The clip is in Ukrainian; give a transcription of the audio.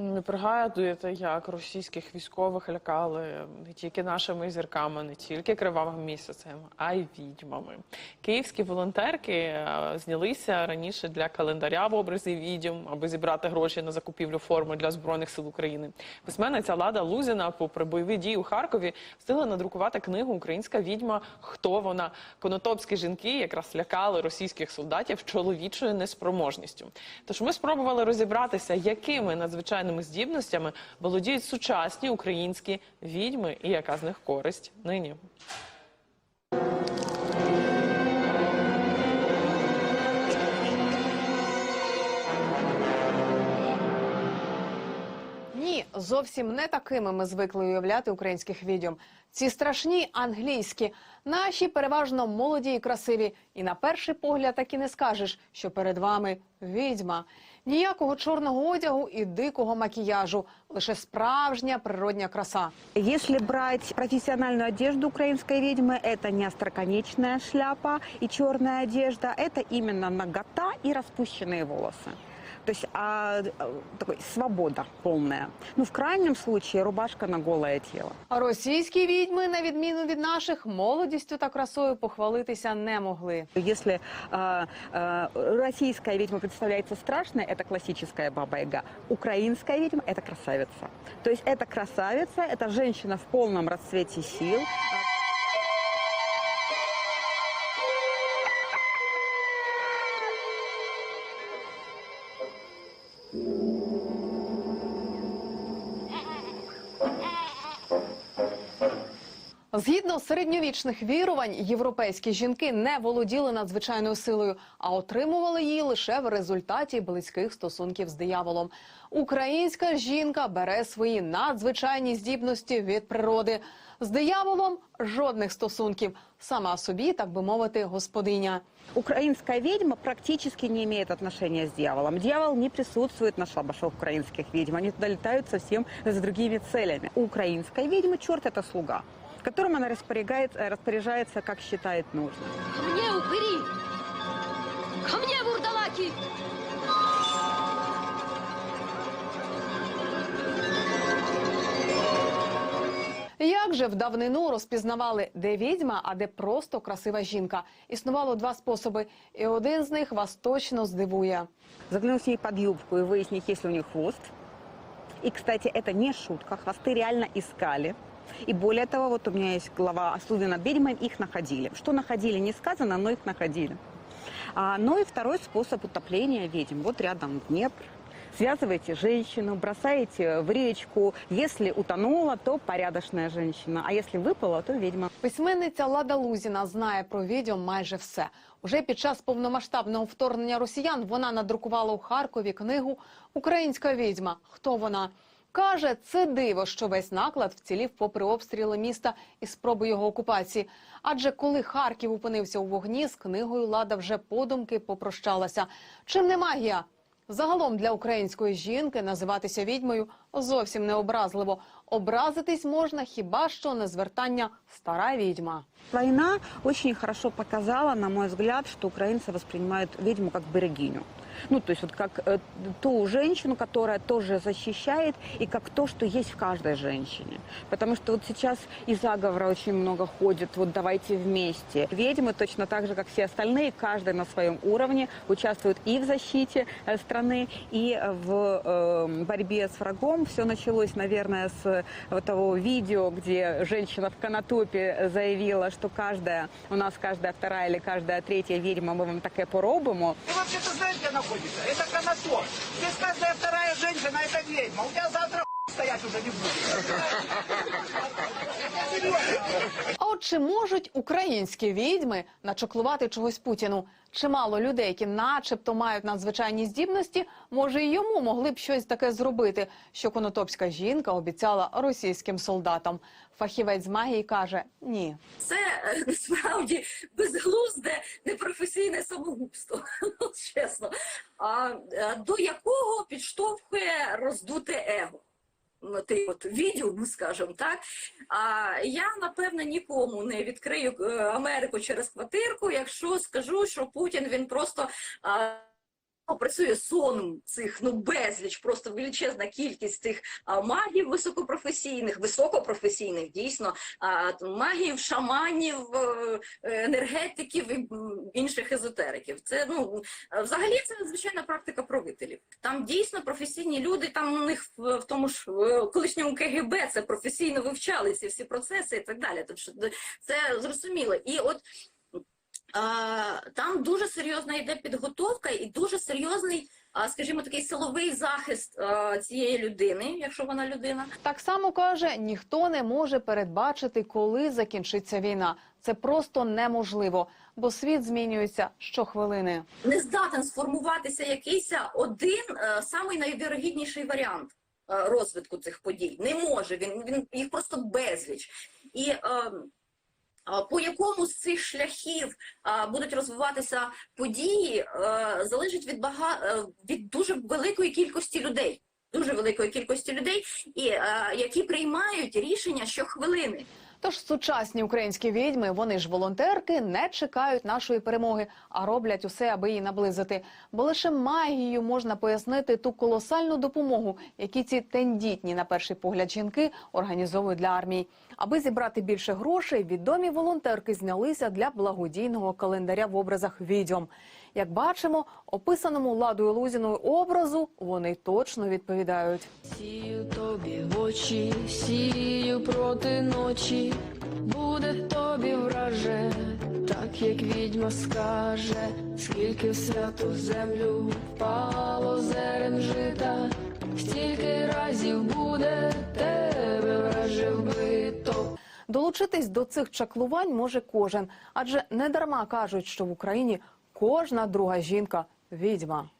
Не пригадуєте, як російських військових лякали не тільки нашими зірками, не тільки кривавим місяцем, а й відьмами. Київські волонтерки е, знялися раніше для календаря в образі відьм, аби зібрати гроші на закупівлю форми для збройних сил України. Письменниця Лада Лузіна, попри бойові дії у Харкові, встигла надрукувати книгу Українська відьма. Хто вона? Конотопські жінки якраз лякали російських солдатів чоловічою неспроможністю. Тож ми спробували розібратися, якими надзвичайними здібностями володіють сучасні українські відьми і яка з них користь нині. Ні, зовсім не такими ми звикли уявляти українських відьом. Ці страшні англійські, наші переважно молоді і красиві. І на перший погляд так і не скажеш, що перед вами відьма. Ніякого чорного одягу і дикого макіяжу, лише справжня природня краса. Если брать профессиональную одежду украинской ведьмы, это не остроконечная шляпа и черная одежда, это именно нагота и распущенные волосы. То есть а, а, такой свобода полная. Ну, в крайнем случае, рубашка на голое тело. А російські відьми, на відміну від наших, молодістю та красою похвалитися не могли. Если а, а, российская ведьма представляется страшной, это классическая баба-яга. Украинская ведьма – это красавица. То есть это красавица, это женщина в полном расцвете сил. Згідно середньовічних вірувань, європейські жінки не володіли надзвичайною силою, а отримували її лише в результаті близьких стосунків з дияволом. Українська жінка бере свої надзвичайні здібності від природи. З дияволом жодних стосунків. Сама собі, так би мовити, господиня. Украинская ведьма практически не имеет отношения с дьяволом. Дьявол не присутствует на шабашах украинских ведьм. Они туда летают совсем с другими целями. У украинской ведьмы черт это слуга, которым она распоряжается, распоряжается, как считает нужным. Ко мне, упыри! Ко мне, вурдалаки! Як же в давнину розпізнавали, де відьма, а де просто красива жінка? Існувало два способи, і один з них вас точно здивує. Заглянуть ей под юбку и выяснить, есть ли у них хвост. И, кстати, это не шутка. Хвосты реально искали. И более того, вот у меня есть глава над ведьмой, их находили. Что находили, не сказано, но их находили. А, ну и второй способ утопления ведьм. Вот рядом Днепр. Связываете женщину, бросаете в речку. Если утонула, то порядочная женщина. А если выпала, то ведьма. Письменниця Лада Лузіна знає про відьом майже все. Уже під час повномасштабного вторгнення росіян вона надрукувала у Харкові книгу Українська відьма. Хто вона? Каже, це диво, що весь наклад вцілів попри обстріли міста і спроби його окупації. Адже коли Харків опинився у вогні, з книгою Лада вже подумки попрощалася. Чим не магія? Загалом для української жінки називатися відьмою зовсім не образливо. Образитись можна хіба що на звертання стара відьма. Война очень хорошо показала, на мой взгляд, что украинцы воспринимают ведьму как берегиню. Ну, то есть вот как э, ту женщину, которая тоже защищает, и как то, что есть в каждой женщине. Потому что вот сейчас и заговора очень много ходит, вот давайте вместе. Ведьмы точно так же, как все остальные, каждый на своем уровне участвует и в защите э, страны, и в э, борьбе с врагом. Все началось, наверное, с э, вот того видео, где женщина в Конотопе заявила, что каждая, у нас каждая вторая или каждая третья ведьма, мы вам таке поробимо. Ты вообще-то знаешь, где находится? Это Конотоп. Здесь каждая вторая женщина – это ведьма. У тебя завтра стоять уже не будет. Серьезно. А от чи можуть українські відьми начоклувати чогось Путіну? Чимало людей, які начебто мають надзвичайні здібності, може і йому могли б щось таке зробити, що конотопська жінка обіцяла російським солдатам. Фахівець з магії каже ні. це е, насправді безглузде, непрофесійне самогубство, чесно. А е, до якого підштовхує роздуте его? Ти от відділ, скажімо так. А я напевно нікому не відкрию е, Америку через квартирку, якщо скажу, що Путін він просто а, працює сон цих ну безліч, просто величезна кількість цих а, магів високопрофесійних, високопрофесійних дійсно а, магів, шаманів, е, енергетиків і інших езотериків. Це ну взагалі це звичайна практика правителів. Там дійсно професійні люди. Там у них в, в тому ж колишньому КГБ це професійно вивчали ці всі процеси і так далі. Тобто це зрозуміло. І от там дуже серйозна йде підготовка і дуже серйозний, скажімо, такий силовий захист цієї людини, якщо вона людина. Так само каже, ніхто не може передбачити, коли закінчиться війна. Це просто неможливо, бо світ змінюється щохвилини. Не здатен сформуватися якийсь один е, самий найвірогідніший варіант е, розвитку цих подій. Не може він, він їх просто безліч. І е, по якому з цих шляхів будуть розвиватися події, е, залежить від бага... е, від дуже великої кількості людей. Дуже великої кількості людей, і е, які приймають рішення щохвилини. Тож сучасні українські відьми, вони ж волонтерки, не чекають нашої перемоги, а роблять усе, аби її наблизити. Бо лише магією можна пояснити ту колосальну допомогу, які ці тендітні на перший погляд жінки організовують для армії. Аби зібрати більше грошей, відомі волонтерки знялися для благодійного календаря в образах відьом. Як бачимо, описаному ладою Лузіною образу вони точно відповідають. Сію тобі в очі, сію проти ночі, буде тобі враже, так як відьма скаже, скільки в святу землю впало зерен жита, стільки разів буде тебе враже вбито. Долучитись до цих чаклувань може кожен, адже не дарма кажуть, що в Україні кожна друга жінка відьма.